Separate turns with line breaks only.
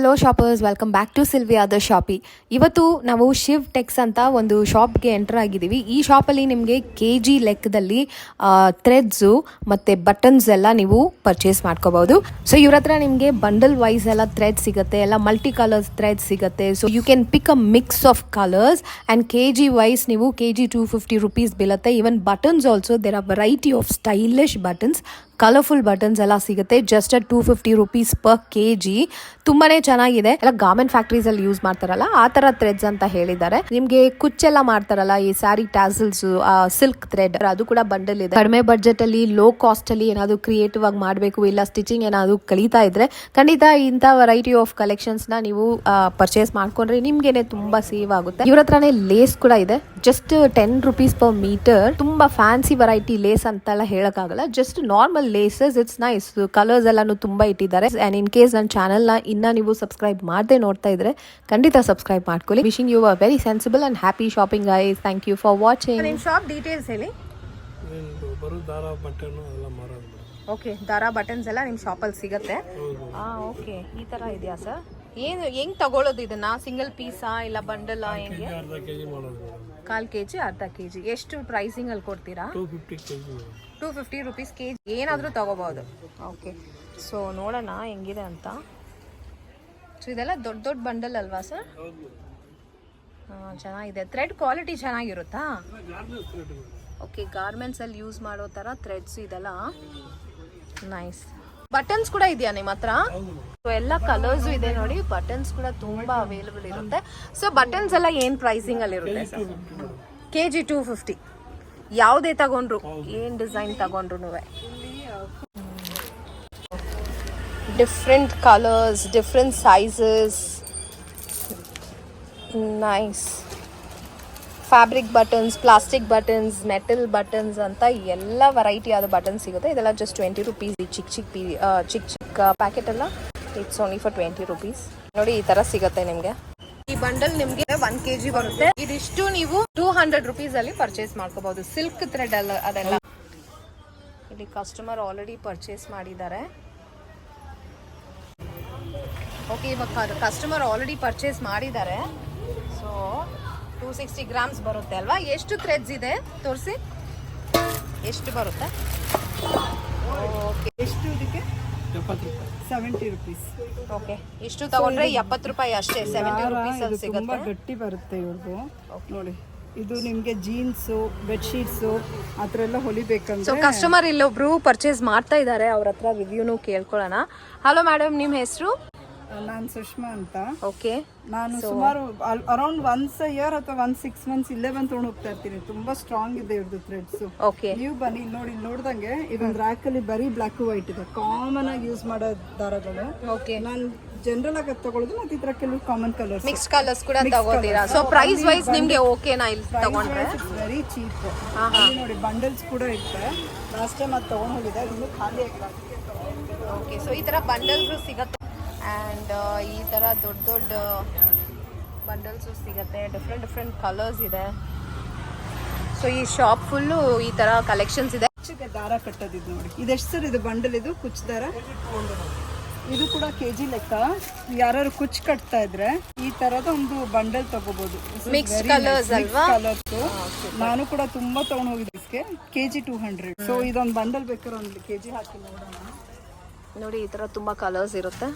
Hello shoppers welcome back to Sylvia the shoppy ಇವತ್ತು ನಾವು Shiv text ಅಂತ ಒಂದು ಶಾಪ್ಗೆ ಎಂಟರ್ ಆಗಿದ್ದೀವಿ. ಈ ಶಾಪಲ್ಲಿ ನಿಮಗೆ ಕೆ ಜಿ ಲೆಕ್ಕದಲ್ಲಿ ಥ್ರೆಡ್ಸು ಮತ್ತು ಬಟನ್ಸ್ ಎಲ್ಲ ನೀವು ಪರ್ಚೇಸ್ ಮಾಡ್ಕೋಬಹುದು ಸೊ ಇವ್ರ ಹತ್ರ ನಿಮಗೆ ಬಂಡಲ್ ವೈಸ್ ಎಲ್ಲ ಥ್ರೆಡ್ ಸಿಗುತ್ತೆ, ಎಲ್ಲ ಮಲ್ಟಿ ಕಲರ್ಸ್ ಥ್ರೆಡ್ ಸಿಗುತ್ತೆ. So you can pick a mix of colours and K G wise ನೀವು K G two fifty rupees ಬೀಳುತ್ತೆ. Even buttons also there are variety of stylish buttons colourful buttons ಎಲ್ಲ ಸಿಗುತ್ತೆ. Just at two fifty rupees per K G ತುಂಬಾನೇ ಚೆನ್ನಾಗಿದೆ. ಎಲ್ಲ garment factories ಅಲ್ಲಿ use ಮಾಡ್ತಾರಲ್ಲ, ಆ ತರ ಥ್ರೆಡ್ಸ್ ಅಂತ ಹೇಳಿದ್ದಾರೆ. ನಿಮ್ಗೆ ಕುಚ್ಚೆಲ್ಲ ಮಾಡ್ತಾರಲ್ಲ, ಈ ಸ್ಯಾರಿ ಟ್ಯಾಸಲ್ಸ್ ಸಿಲ್ಕ್ ಥ್ರೆಡ್ ಅದು ಕೂಡ ಬಂಡಲ್ ಇದೆ. ಕಡಿಮೆ ಬಜೆಟ್ ಅಲ್ಲಿ ಲೋ ಕಾಸ್ಟ್ ಅಲ್ಲಿ ಏನಾದ್ರು ಕ್ರಿಯೇಟಿವ್ ಆಗಿ ಮಾಡಬೇಕು, ಇಲ್ಲ ಸ್ಟಿಚಿಂಗ್ ಏನಾದ್ರು ಕಲಿತಾ ಇದ್ರೆ, ಖಂಡಿತ ಇಂಥ ವೆರೈಟಿ ಆಫ್ ಕಲೆಕ್ಷನ್ಸ್ನ ನೀವು ಪರ್ಚೇಸ್ ಮಾಡ್ಕೊಂಡ್ರೆ ನಿಮ್ಗೇನೆ ತುಂಬಾ ಸೇವ್ ಆಗುತ್ತೆ. ಇವ್ರ ಹತ್ರನೇ ಲೇಸ್ ಕೂಡ ಇದೆ. Just ten rupees per metre ತುಂಬಾ ಫ್ಯಾನ್ಸಿ ವೆರೈಟಿ ಲೇಸ್ ಅಂತೆಲ್ಲ ಹೇಳಕ್ಕಾಗಲ್ಲ. Just normal laces it's nice colours ಎಲ್ಲಾನು ತುಂಬ ಇಟ್ಟಿದ್ದಾರೆ. ಅಂಡ್ ಇನ್ ಕೇಸ್ ನನ್ನ ಚಾನಲ್ನ ನ ಇನ್ನ ನೀವು ಸಬ್ಸ್ಕ್ರೈಬ್ ಮಾಡದೆ ನೋಡ್ತಾ ಇದ್ರೆ ಖಂಡಿತ ಸಬ್ಸ್ಕ್ರೈಬ್ ಮಾಡ್ಕೊಳ್ಳಿ. Wishing you a very sensible and happy shopping I thank you for watching ನಿಮ್ಮ ಶಾಪ್ ಡೀಟೇಲ್ಸ್ ಹೇಳಿ? ಓಕೆ ದಾರಾ ಬಟನ್ಸ್ ಎಲ್ಲ ನಿಮ್ಮ ಶಾಪಲ್ಲಿ ಸಿಗುತ್ತೆ. ಹಾಂ ಓಕೆ ಈ ಥರ ಇದೆಯಾ ಸರ್ ಏನು ಹೆಂಗ್ ತಗೊಳ್ಳೋದು ಇದನ್ನ? ಸಿಂಗಲ್ ಪೀಸಾ ಇಲ್ಲ ಬಂಡಲ್ ಹೆಂಗೆ?
ಅರ್ಧ ಮಾಡೋದು
ಕಾಲ್ ಕೆ ಜಿ ಅರ್ಧ ಕೆ ಜಿ ಎಷ್ಟು ಪ್ರೈಸಿಂಗ್ ಅಲ್ಲಿ ಕೊಡ್ತೀರಾ?
Two fifty
two rupees K G ಏನಾದರೂ ತಗೋಬೋದು. ಓಕೆ ಸೊ ನೋಡೋಣ ಹೆಂಗಿದೆ ಅಂತ. ಸೊ ಇದೆಲ್ಲ ದೊಡ್ಡ ದೊಡ್ಡ ಬಂಡಲ್ ಅಲ್ವಾ ಸರ್ ಹಾಂ ಚೆನ್ನಾಗಿದೆ. ಥ್ರೆಡ್ ಕ್ವಾಲಿಟಿ ಚೆನ್ನಾಗಿರುತ್ತಾ? ಓಕೆ ಗಾರ್ಮೆಂಟ್ಸಲ್ಲಿ ಯೂಸ್ ಮಾಡೋ ಥರ ಥ್ರೆಡ್ಸ್ ಇದೆಲ್ಲ. ನೈಸ್ ಬಟನ್ಸ್ ಕೂಡ ಇದೆಯಾ ನಿಮ್ಮ ಹತ್ರ? ಸೊ ಎಲ್ಲ ಕಲರ್ಸ್ ಇದೆ ನೋಡಿ. ಬಟನ್ಸ್ ಕೂಡ ತುಂಬಾ ಅವೈಲಬಲ್ ಇರುತ್ತೆ. ಸೊ ಬಟನ್ಸ್ ಎಲ್ಲ ಏನ್ ಪ್ರೈಸಿಂಗ್ ಅಲ್ಲಿ ಇರುತ್ತೆ ಕೆ ಜಿ ಟೂ ಫಿಫ್ಟಿ ಯಾವುದೇ ತಗೊಂಡ್ರು, ಏನ್ ಡಿಸೈನ್ ತಗೊಂಡ್ರು different colours different sizes nice fabric buttons plastic buttons metal buttons ಅಂತ ಎಲ್ಲ ವೆರೈಟಿ ಆದ ಬಟನ್ಸ್ ಸಿಗುತ್ತೆ. ಇದೆಲ್ಲ ಜಸ್ಟ್ ಟ್ವೆಂಟಿ ರುಪೀಸ್ ಚಿಕ್ ಚಿಕ್ ಪೀ ಚಿಕ್ಕ ಚಿಕ್ಕ ಪ್ಯಾಕೆಟ್ ಎಲ್ಲ. It's only for twenty rupees ನೋಡಿ ಈ ತರ ಸಿಗುತ್ತೆ ನಿಮಗೆ. ಈ ಬಂಡಲ್ ನಿಮಗೆ ಒನ್ ಕೆ ಜಿ ಬರುತ್ತೆ. ಇದಿಷ್ಟು ನೀವು ಟೂ ಹಂಡ್ರೆಡ್ ರುಪೀಸ್ ಅಲ್ಲಿ ಪರ್ಚೇಸ್ ಮಾಡ್ಕೋಬಹುದು ಸಿಲ್ಕ್ ಥ್ರೆಡ್ ಅಲ್ಲ, ಅದೆಲ್ಲ. ಇಲ್ಲಿ ಕಸ್ಟಮರ್ ಆಲ್ರೆಡಿ ಪರ್ಚೇಸ್ ಮಾಡಿದ್ದಾರೆ. ಓಕೆ ಇವಾಗ ಕಸ್ಟಮರ್ ಆಲ್ರೆಡಿ ಪರ್ಚೇಸ್ ಮಾಡಿದ್ದಾರೆ. ಸೊ ಟೂ ಸಿಕ್ಸ್ಟಿ ಗ್ರಾಮ್ಸ್ ಬರುತ್ತೆ ಅಲ್ವಾ? ಎಷ್ಟು ಥ್ರೆಡ್ಸ್ ಇದೆ? ತೋರಿಸಿ. ಎಷ್ಟು ಬರುತ್ತೆ? ಓಕೆ
ಎಷ್ಟು ಇದಕ್ಕೆ? ಸೆವೆಂಟಿ ರುಪೀಸ್
ಓಕೆ ಇಷ್ಟು ತಗೊಂಡ್ರೆ ಎಪ್ಪತ್ತು ರೂಪಾಯಿ ಅಷ್ಟೇ ಸೆವೆಂಟಿ ರುಪೀಸ್ ಅಲ್ಲಿ
ತುಂಬಾ ಗಟ್ಟಿ ಬರುತ್ತೆ ಇವ್ರದ್ದು ನೋಡಿ ಇದು ನಿಮಗೆ ಜೀನ್ಸು ಬೆಡ್ಶೀಟ್ಸು ಆ ಥರ ಎಲ್ಲ
ಸೊ
ಹೊಲಿಬೇಕಂದ್ರೆ
ಕಸ್ಟಮರ್ ಇಲ್ಲೊಬ್ರು ಪರ್ಚೇಸ್ ಮಾಡ್ತಾ ಇದ್ದಾರೆ ಅವ್ರ ಹತ್ರ ರಿವ್ಯೂನು ಕೇಳ್ಕೊಳ್ಳೋಣ. ಹಲೋ ಮೇಡಮ್ ನಿಮ್ಮ ಹೆಸರು?
ನಾನು ಸುಷ್ಮಾ ಅಂತ.
ಓಕೆ
ನಾನು ಸುಮಾರು ಅರೌಂಡ್ ಒನ್ಸ್ ಇಯರ್ ಅಥವಾ ಒನ್ ಸಿಕ್ಸ್ ಮಂತ್ಸ್ ಇಲ್ಲೇ ಬಂದು ತೊಗೊಂಡು ಹೋಗ್ತಾ ಇರ್ತೀನಿ. ತುಂಬಾ ಸ್ಟ್ರಾಂಗ್ ಇದೆ ಇವ್ರದ್ದು ಥ್ರೆಡ್ಸ್
ಓಕೆ
ನೀವು ಬನ್ನಿ ಇಲ್ಲಿ ನೋಡಿ ನೋಡ್ದಂಗೆ ಇದೊಂದು ರ್ಯಾಕ್ ಅಲ್ಲಿ ಬರೀ ಬ್ಲಾಕ್ ವೈಟ್ ಇದೆ. ಕಾಮನ್ ಆಗಿ ಯೂಸ್ ಮಾಡೋ ದಾರಗಳು.
ಓಕೆ
ನಾನು ಜನರಲ್ ಆಗಿ ತಗೊಳ್ಳೋದು ಮತ್ತೆ ಇತರ ಕೆಲವು ಕಾಮನ್ ಕಲರ್ಸ್
ಮಿಕ್ಸ್ ಕಲರ್ಸ್ ಕೂಡ ತಗೋತೀರಾ? ಸೊ ಪ್ರೈಸ್ ವೈಸ್ ನಿಮ್ಗೆ ಓಕೆನಾ ಇಲ್ಲಿ ತಗೊಂಡ್ರೆ?
Very cheap. ನೋಡಿ ಬಂಡಲ್ಸ್ ಕೂಡ ಇರುತ್ತೆ. ಲಾಸ್ಟ್ ಟೈಮ್ ಅದು ತಗೊಂಡ್ ಹೋಗಿದೆ ಇನ್ನು ಖಾಲಿ ಆಗಿಲ್ಲ.
ಓಕೆ ಸೊ ಈ ತರ ಬಂಡಲ್ಸ್ ಸಿಗುತ್ತೆ? ಆ್ಯಂಡ್ ಈ ಥರ ದೊಡ್ಡ ದೊಡ್ಡ ಬಂಡಲ್ಸು ಸಿಗುತ್ತೆ. ಡಿಫ್ರೆಂಟ್ ಡಿಫ್ರೆಂಟ್ ಕಲರ್ಸ್ ಇದೆ. ಸೊ ಈ ಶಾಪ್ ಫುಲ್ಲು ಈ ಥರ ಕಲೆಕ್ಷನ್ಸ್ ಇದೆ.
ಹೆಚ್ಚಿಗೆ ದಾರ ಕಟ್ಟೋದಿದ್ದು ನೋಡಿ. ಇದೆಷ್ಟು ಸರ್? ಇದು ಬಂಡಲ್ ಇದು ಕುಚ್ ದಾರ? ಇದು ಕೂಡ ಕೆಜಿ ಲೆಕ್ಕ. ಯಾರು ಕುಚ್ ಕಟ್ತಾ ಇದ್ರೆ ಈ ತರದ ಒಂದು ಬಂಡಲ್ ತಗೋಬಹುದು? ಕಲರ್ಸ್ ನಾನು ಕೂಡ ತುಂಬಾ ತಗೊಂಡ್ ಹೋಗಿದ್ದಕ್ಕೆ ಕೆಜಿ ಟೂ ಹಂಡ್ರೆಡ್. ಸೊ ಇದೊಂದು ಬಂಡಲ್ ಬೇಕಾದ್ರೆ ಒಂದು ಕೆಜಿ ಹಾಕಿ ನೋಡೋಣ.
ನೋಡಿ ಈ ತರ ತುಂಬಾ ಕಲರ್ಸ್ ಇರುತ್ತೆ.